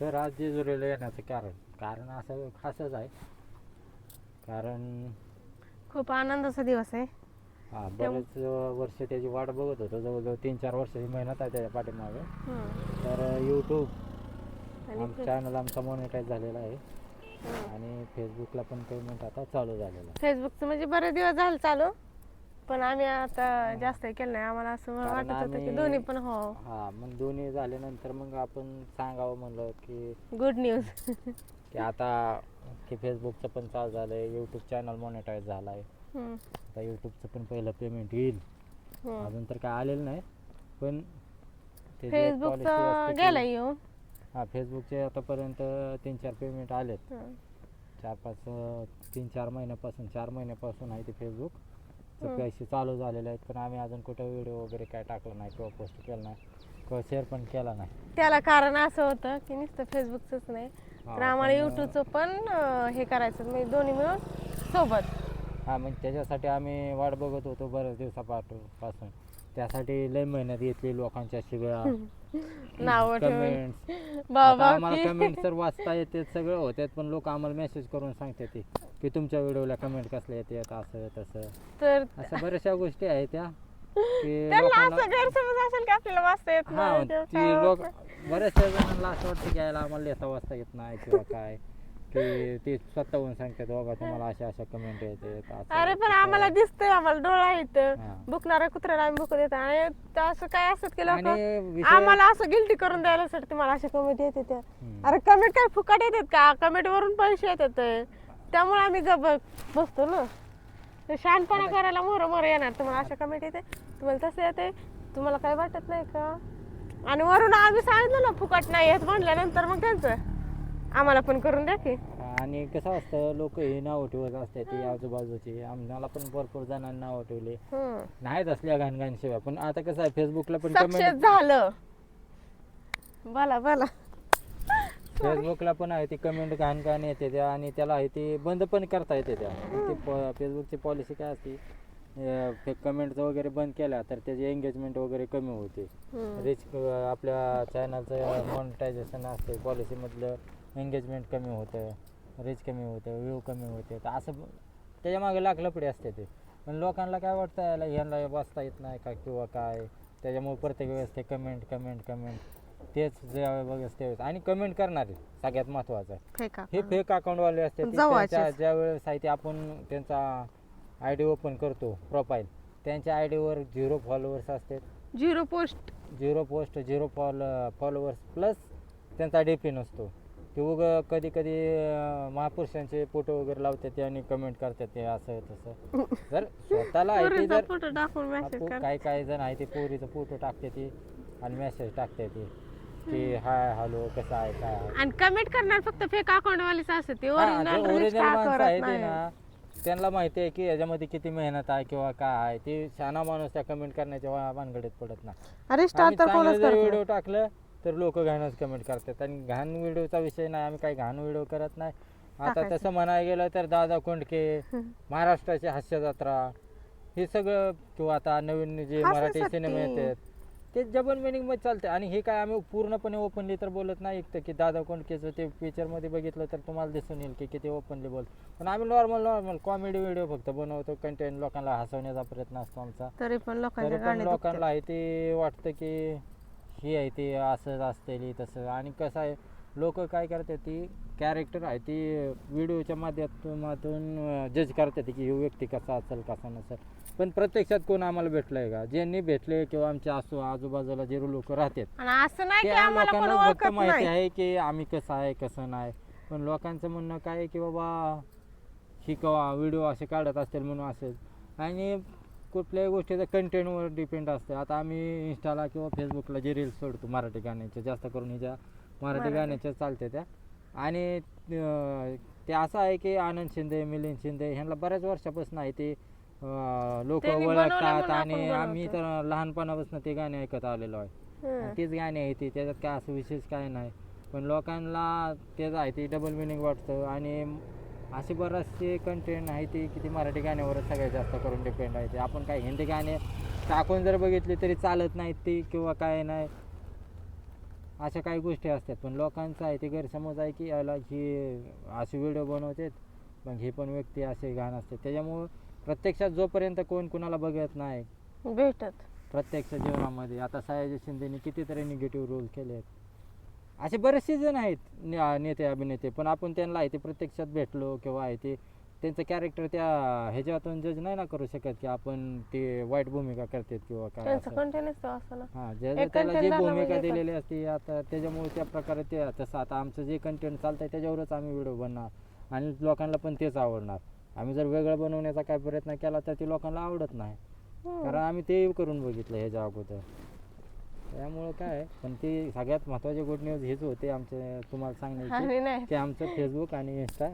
तर आज जेजुरीला येण्याचं कारण. कारण असं खासच आहे. कारण खूप आनंदाचा दिवस आहे. हा बरेच वर्ष त्याची वाट बघत होतो. जवळजवळ तीन चार वर्षाची मेहनत आहे त्याच्या पाठीमागे. हम्म. तर यूट्यूब आणि आम चॅनल आमचा मॉनिटाईज झालेला आहे. आणि फेसबुकला पण पेमेंट आता चालू झालेलं आहे. फेसबुकचं म्हणजे बरेच दिवस झाले चालू? पण आम्ही आता जास्त हे केलं नाही. आम्हाला असं कारण वाटत होतं की आम्ही- दोन्ही पण हो. हा मग दोन्ही झाल्यानंतर मग आपण सांगावं म्हणलं की गुड न्यूज की आता की फेसबुकचं पण चालू झालं आहे यूट्यूब चॅनल मॉनिटाईज झालं आहे आता यूट्यूबचं पण पहिलं पेमेंट येईल. अजून तर काय आलेलं नाही पण त्याची एक policy फेसबुकचं असते की- गेलं येऊन हा फेसबुकचे आतापर्यंत तीन चार पेमेंट आलेत. हं. चार पाच अं, तीन चार महिन्यापासून चार महिन्यापासून आहे ते फेसबुक हं. पैसे चालू झालेले आहेत पण आम्ही अजून कुठं व्हिडिओ वगैरे काय टाकला नाही किंवा पोस्ट केला नाही किंवा शेअर पण केला नाही. त्याला कारण असं होतं की नुसतं फेसबुकचंच नाही तर आम्हाला युट्यूबचं पण हे करायचं म्हणजे दोन्ही मिळून सोबत. हा मग त्याच्यासाठी आम्ही वाट बघत होतो बऱ्याच दिवसापासून. पासून त्यासाठी लय मेहनत घेतली लोकांच्या शिव्या नाव कमेंट्स बाबा आम्हाला कमेंट तर वाचता येते सगळं होत्यात पण लोक आम्हाला मेसेज करून सांगतात ते. की तुमच्या व्हिडिओला कमेंट कसले येतात असं तसं. तर अशा बऱ्याचशा गोष्टी आहेत त्या. की त्यांना लोकांना असं गैरसमज असेल की आपल्याला वाचता येत हा नाही? किंवा ती काय लोक होतं. बऱ्याचशा जणांना असं वाटतं की यायला आम्हाला लिहिता वाचता येत नाही किंवा काय. की ते स्वतःहून सांगतात बाबा तुम्हाला अशा अशा कमेंट येते अरे पण आम्हाला दिसतंय आम्हाला डोळा इथं. हा. बुकणाऱ्या कुत्र्याला आम्ही बुक देतो. आणि ते असं काय असत की लोक? आणि विषय- आम्हाला असं गिल्टी करून द्यायला साठी मला असे कमेंट येते त्या हम्म. अरे कमेंट काय फुकट येतात का? कमेंट वरून पैसे येतात त्यामुळे आम्ही गप बसतो ना ते शहाणपणा करायला मोर मोर येणार. तुम्हाला अशा कमेंट येते. तुम्हाला तसं येते. तुम्हाला काय वाटत नाही का? आणि वरून आम्ही सांगितलं ना फुकट नाही येत म्हणल्यानंतर मग त्यांचं. आम्हाला पण करून द्या की. आणि कसं असतं लोक हे नाव ठेवत असतात ती आजूबाजूची. आम्हाला पण भरपूर जणांना नाव ठेवले. हम्म. नाहीत असल्या घाणघाण शिवाय पण आता कसं आहे फेसबुकला पण सक्सेस झालं. बोला बोला. फेसबुकला पण आहे ती कमेंट घाण घाण येते त्या आणि त्याला आहे ती बंद पण करता येते त्या. ती प- फेसबुकची पॉलिसी काय असते कमेंट्स वगैरे बंद केल्या तर त्याची एंगेजमेंट वगैरे कमी होते. रिच आपल्या चॅनलचं मॉनिटायझेशन असते पॉलिसीमधलं एंगेजमेंट कमी होतं रिच कमी होतं व्ह्यू कमी होते. तर असं ब- त्याच्यामागे लाख लपडे असते ते. पण लोकांना काय वाटतं याला ह्यांना वाचता येत नाही का किंवा काय? त्याच्यामुळे प्रत्येक वेळेस ते कमेंट कमेंट कमेंट तेच ज्या बघेस त्यावेळेस. आणि कमेंट करणारे सगळ्यात महत्त्वाचं फेका हे फेक अकाउंटवाले असते. त्यांच्या ज्या वेळेस आहे ते आपण त्यांचा आय डी ओपन करतो प्रोफाईल त्यांच्या आय डीवर झिरो फॉलोअर्स असतात. Zero post zero post zero fol followers plus त्यांचा डी पी नसतो. ते उग कधी कधी अं, महापुरुषांचे फोटो वगैरे लावतात ते आणि कमेंट करतात ते असं तसं. जर स्वतःला आहे ते जर फोटो टाकून मेसेज काही काही जण आहे ते पोरीचा फोटो टाकते ती आणि मेसेज टाकते ती. की हाय हॅलो कसं आहे काय आहे? आणि कमेंट करणार फक्त फेक अकाउंट वालीच असते ते हा, जे ओरिजिनल ओरिजिनल माणसं करत आहे ते नाही ना त्यांना माहिती आहे की याच्यामध्ये किती मेहनत आहे किंवा काय आहे ते शहाणा माणूस त्या कमेंट करण्याच्या वा- भानगडीत पडत नाही. अरे स्टार तर कोणच जर करत व्हिडिओ. टाकलं तर लोक घाणच कमेंट करतात. आणि घाण व्हिडिओचा विषय नाही आम्ही काही घाण व्हिडिओ करत नाही. आता टाकायचं. तसं म्हणायला गेलं तर दादा कोंडके महाराष्ट्राची हास्य जत्रा हे सगळं किंवा आता नवीन जे मराठी. सिनेमे येतात ते मिनिंगमध्ये चालते आणि हे काय आम्ही पूर्णपणे ओपनली तर बोलत नाही तर की दादा कोंडकेचं ते पिक्चरमध्ये बघितलं तर तुम्हाला दिसून येईल की किती ओपनली बोल पण आम्ही नॉर्मल नॉर्मल कॉमेडी व्हिडिओ फक्त बनवतो कंटेंट लोकांना हसवण्याचा प्रयत्न असतो आमचा. तरी पण गाणी लोकांना आहे ते वाटतं की ही आहे ते असंच असते तसं. आणि कसं आहे लोक काय करतात ती कॅरेक्टर आहे ती व्हिडिओच्या माध्यमातून जज करतात की ही व्यक्ती कसा असेल कसा नसेल. पण प्रत्यक्षात कोण आम्हाला भेटलंय का? ज्यांनी भेटले किंवा आमच्या आसू आजूबाजूला जे लोक राहतात आणि असं नाही की त्या आम्हाला कोण लोकांना फक्त ओळखत माहिती नाही. आहे की आम्ही कसं आहे कसं नाही. पण लोकांचं म्हणणं काय आहे की बाबा ही कवा व्हिडिओ असे काढत असतील म्हणून असेल. आणि कुठल्याही गोष्टीचं कंटेंटवर डिपेंड असते. आता आम्ही इंस्टाला किंवा फेसबुकला जे रील्स सोडतो मराठी गाण्याचे जास्त करून मराठी मराठी. गाण्याच्या चालते त्या. आणि ते असं आहे की आनंद शिंदे मिलिंद शिंदे ह्यांना बऱ्याच वर्षापासून आहे ते लोक ओळखतात आणि आम्ही. तर लहानपणापासून ते गाणे ऐकत आलेलो आहे. तेच गाणे आहे ते त्याच्यात काय असं विशेष काय नाही. पण लोकांना तेच आहे ते डबल मिनिंग वाटतं. आणि असे बरेचसे कंटेंट आहे ते की ते मराठी गाण्यावरच सगळ्यात जास्त करून डिपेंड आहे. ते आपण काय हिंदी गाणे टाकून जर बघितले तरी चालत नाहीत ते किंवा काय नाही. अशा काही गोष्टी असतात. पण लोकांचं आहे ते गैरसमज आहे की याला ही असे व्हिडिओ बनवतात. मग ही पण व्यक्ती असे घाण असते त्याच्यामुळं प्रत्यक्षात जोपर्यंत कोण कुणाला बघत नाही भेटत. प्रत्यक्ष जीवनामध्ये. आता सयाजी शिंदेने कितीतरी निगेटिव्ह रोल केले आहेत असे बरेचसे जण आहेत ने- नेते अभिनेते. पण आपण त्यांना आहे ते प्रत्यक्षात भेटलो किंवा आहे ते त्यांचं कॅरेक्टर त्या ह्याच्यातून जज नाही ना करू शकत की आपण ते वाईट भूमिका करतात किंवा काय त्यांचं असं. कंटेनच तो असं ना. हा ज्या एक त्याला content जी भूमिका म्हणजे दिलेली असते आता त्याच्यामुळे त्या प्रकारे ते तसं आता आमचं जे कंटेंट चालतंय त्याच्यावरच आम्ही व्हिडिओ बनणार. आणि लोकांना पण तेच आवडणार. आम्ही जर वेगळं बनवण्याचा काय प्रयत्न केला तर ते लोकांना आवडत नाही. हम्म. कारण आम्ही ते करून बघितलं ह्याच्या अगोदर. त्यामुळं काय आहे, पण ती सगळ्यात महत्वाची गुड न्यूज हेच होते आमचे तुम्हाला सांगण्याची आणि नाही. की आमचं फेसबुक आणि इंस्टा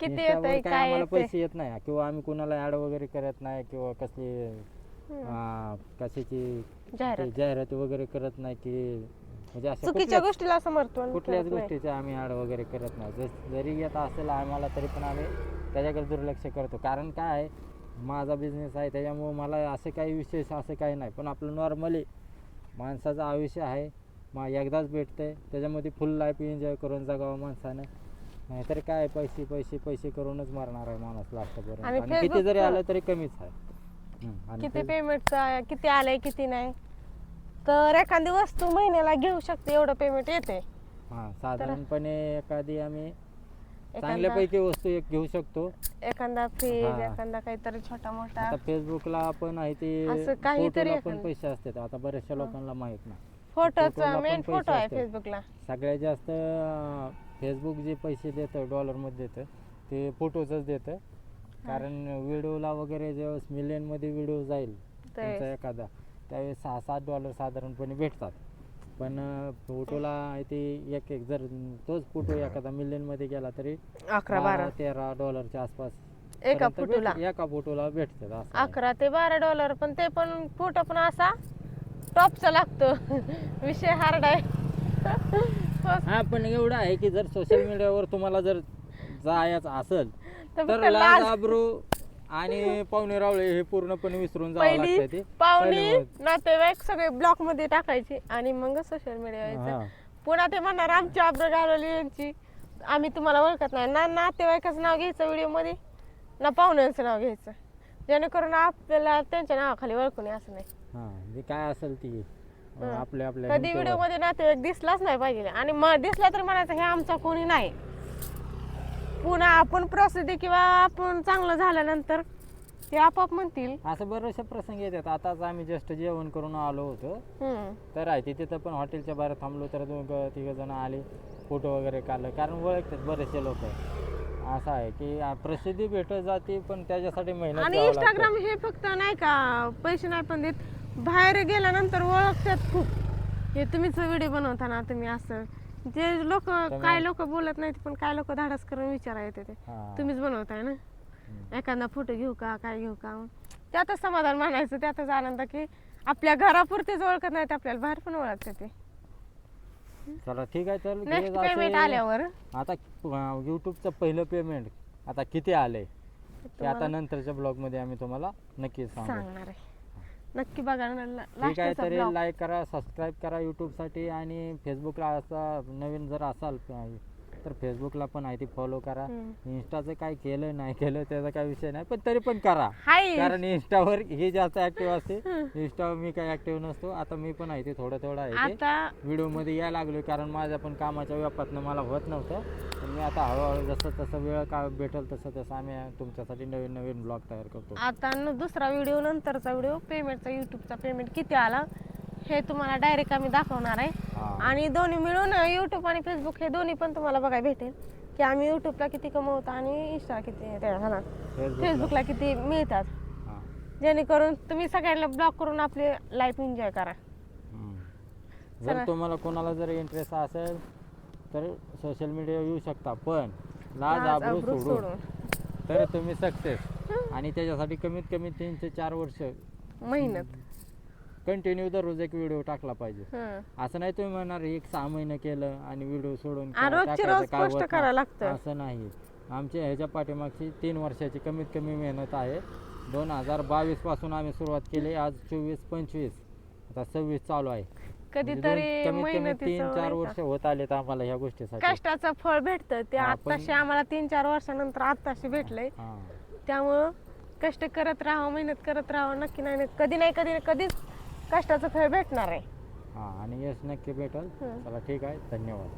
किती येतंय काय काय आम्हाला येतंय? पैसे येत नाही. किंवा आम्ही कोणाला ऍड वगैरे करत नाही किंवा कसली. आ, कशाची जाहिरात. ते जाहिराती वगैरे करत नाही की म्हणजे अशा चुकीच्या कुठल्याच- गोष्टीला समर्थन कुठल्याच करत नाही. गोष्टीचे आम्ही ऍड वगैरे करत नाही. जस जरी येत असेल आम्हाला तरी पण आम्ही त्याच्याकडे दुर्लक्ष करतो. कारण काय आहे माझा बिझनेस आहे त्याच्यामुळं मला असं काही विशेष असं काही नाही. पण आपलं नॉर्मली माणसाचं आयुष्य आहे. मा एकदाच भेटतंय. त्याच्यामध्ये फुल लाईफ एन्जॉय करून जगावं माणसानं. नाहीतर काय पैसे पैसे पैसे करूनच मरणार आहे माणूस लास्टपर्यंत. आणि आणि किती जरी आलं तरी कमीच आहे. हम्म, आणि किती पेमेंटचा किती आलंय किती नाही. तर एखादी वस्तू महिन्याला घेऊ शकते एवढं पेमेंट येते. हा साधारणपणे एखादी आम्ही एखादा चांगल्यापैकी वस्तू एक घेऊ शकतो. एखादा फ्रीज हा. एखादा काहीतरी छोटा मोठा. आता फेसबुकला पण आहे ते असं काहीतरी फोटोला पण एखादं. पैसे असतात आता बऱ्याचशा लोकांना माहीत नाही. फोटोचा मेन पण फोटो पैसे आहे असतात. फेसबुकला सगळ्यात जास्त फेसबुक जे पैसे देतं डॉलरमध्ये देतं ते फोटोचंच देतं. कारण व्हिडिओला वगैरे ज्यावेळेस मिलियनमध्ये व्हिडिओ जाईल त्यांचा एखादा त्यावेळेस सहा सात डॉलर साधारणपणे भेटतात. पण फोटोला ते एक एक जर तोच फोटो एखादा मिलियनमध्ये गेला तरी अकरा बारा. बारा तेरा डॉलरच्या आसपास एका पर्यंत फोटोला भेट- एका फोटोला भेटतात असं आहे. अकरा ते बारा डॉलर पण ते पण फोटो पण असा टॉपचा लागतो. विषय हार्ड आहे. हा पण एवढं आहे की जर सोशल मीडियावर तुम्हाला जर जायचं असेल तर तर फक्त लाज. लाज आबरू आणि पाहुणे रावळे हे पूर्णपणे विसरून जावं पहिली लागतं ते. पाहुणी पहिलं नातेवाईक सगळे ब्लॉकमध्ये टाकायचे आणि मग सोशल मीडिया हा. पुन्हा ते म्हणणार आमची आब्र गावली यांची. आम्ही तुम्हाला ओळखत नाही. ना नातेवाईकाचं नाव घ्यायचं व्हिडिओमध्ये ना पाहुण्यांचं नाव घ्यायचं. जेणेकरून आपल्याला त्यांच्या नावाखाली ओळखून असं नाही. हा जे काय असेल ती. आपल्या आपल्या कधी. व्हिडिओमध्ये नातेवाईक दिसलाच नाही पाहिजे. आणि मग दिसला तर म्हणायचं हे आमचा कोणी नाही. पुन्हा आपण प्रसिद्धी किंवा आपण चांगलं झाल्यानंतर ते आपोआप म्हणतील. असं बरेचसे प्रसंग येतात. आताच आम्ही जस्ट जेवण करून आलो होतो. हम्म. तर आहे ते तिथं पण हॉटेलच्या बाहेर थांबलो तर दोघं तिघ जण आले फोटो वगैरे काढलं. कारण ओळखतात बरेचसे लोक. असं आहे की आ, प्रसिद्धी भेटत जाते पण त्याच्यासाठी मेहनत आणि घ्यावं लागतं. इंस्टाग्राम हे फक्त नाही का पैसे नाही पण देत. बाहेर गेल्यानंतर ओळखतात खूप. हे तुम्हीच व्हिडिओ बनवताना तुम्ही असं. जे लोक काय लोक बोलत नाहीत पण काय लोक धाडस करून विचारा येते ते. तुम्हीच बनवताय ना. एखादा फोटो घेऊ का काय घेऊ का? त्यातच समाधान मानायचं त्यातच आनंद की आपल्या घरापुरतेच ओळखत नाहीत आपल्याला बाहेर पण ओळखते ते. चला ठीक आहे तर नेक्स्ट पेमेंट आल्यावर. आता युट्यूबचं पहिलं पेमेंट आता किती आलंय? ते आता नंतरच्या ब्लॉगमध्ये आम्ही तुम्हाला नक्कीच सांगू. सांगणार आहे. नक्की बघा ना ठीक आहे तरी लाईक करा सबस्क्राईब करा यूट्यूबसाठी आणि फेसबुकला असा नवीन जर असाल तर फेसबुकला पण आहे ती फॉलो करा. इंस्टाचं काय केलं नाही केलं त्याचा काय विषय नाही. पण तरी पण करा. हाय. कारण इंस्टावर हे जास्त ऍक्टिव्ह असते. इंस्टावर मी काय ऍक्टिव्ह नसतो. आता मी पण आहे ते थोडं थोडं आहे ते. आता व्हिडिओमध्ये यायला लागलोय कारण माझ्या पण कामाच्या व्यापातनं मला होत नव्हतं. पण मी आता हळूहळू जसं तसं वेळ का भेटेल तसं तसं आम्ही तुमच्यासाठी नवीन नवीन ब्लॉग तयार करतो. आता न दुसरा व्हिडिओ नंतरचा व्हिडिओ पेमेंटचा युट्यूबचा पेमेंट किती आला? हे तुम्हाला डायरेक्ट आम्ही दाखवणार आहे. आणि दोन्ही मिळून युट्यूब आणि फेसबुक हे दोन्ही पण तुम्हाला बघायला भेटेल. की आम्ही युट्यूबला किती कमवतो आणि इंस्टा किती ते फेसबुकला किती मिळतात. जेणेकरून तुम्ही सगळ्यांना ब्लॉक करून आपली लाईफ एन्जॉय करा. जर तुम्हाला कोणाला जर इंटरेस्ट असेल तर सोशल मीडिया येऊ शकता पण लाज आबरू सोडून. तर तुम्ही सक्सेस आणि त्याच्यासाठी कमीत कमी तीन ते चार वर्ष मेहनत. कंटिन्यू दररोज एक व्हिडिओ टाकला पाहिजे. असं नाही तुम्ही म्हणणार एक सहा महिने केलं आणि व्हिडिओ सोडून असं नाही. आमच्या ह्याच्या पाठीमागची तीन वर्षाची कमीत कमी मेहनत आहे. दोन हजार बावीसपासून आम्ही सुरुवात केली आज चोवीस पंचवीस. आता सव्वीस चालू आहे. म्हणजे कधीतरी तीन चार वर्ष होत आलेत आम्हाला ह्या गोष्टीसाठी. कष्टाचं फळ भेटत. ते आताशी आम्हाला तीन चार वर्षानंतर आताशी भेटलंय. त्यामुळं कष्ट करत राहावं मेहनत करत राहावं नक्की नाही नाही- कधी नाही कधी कधीच कष्टाचं फळ भेटणार आहे. हा आणि यश नक्की भेटल. चला ठीक आहे. धन्यवाद.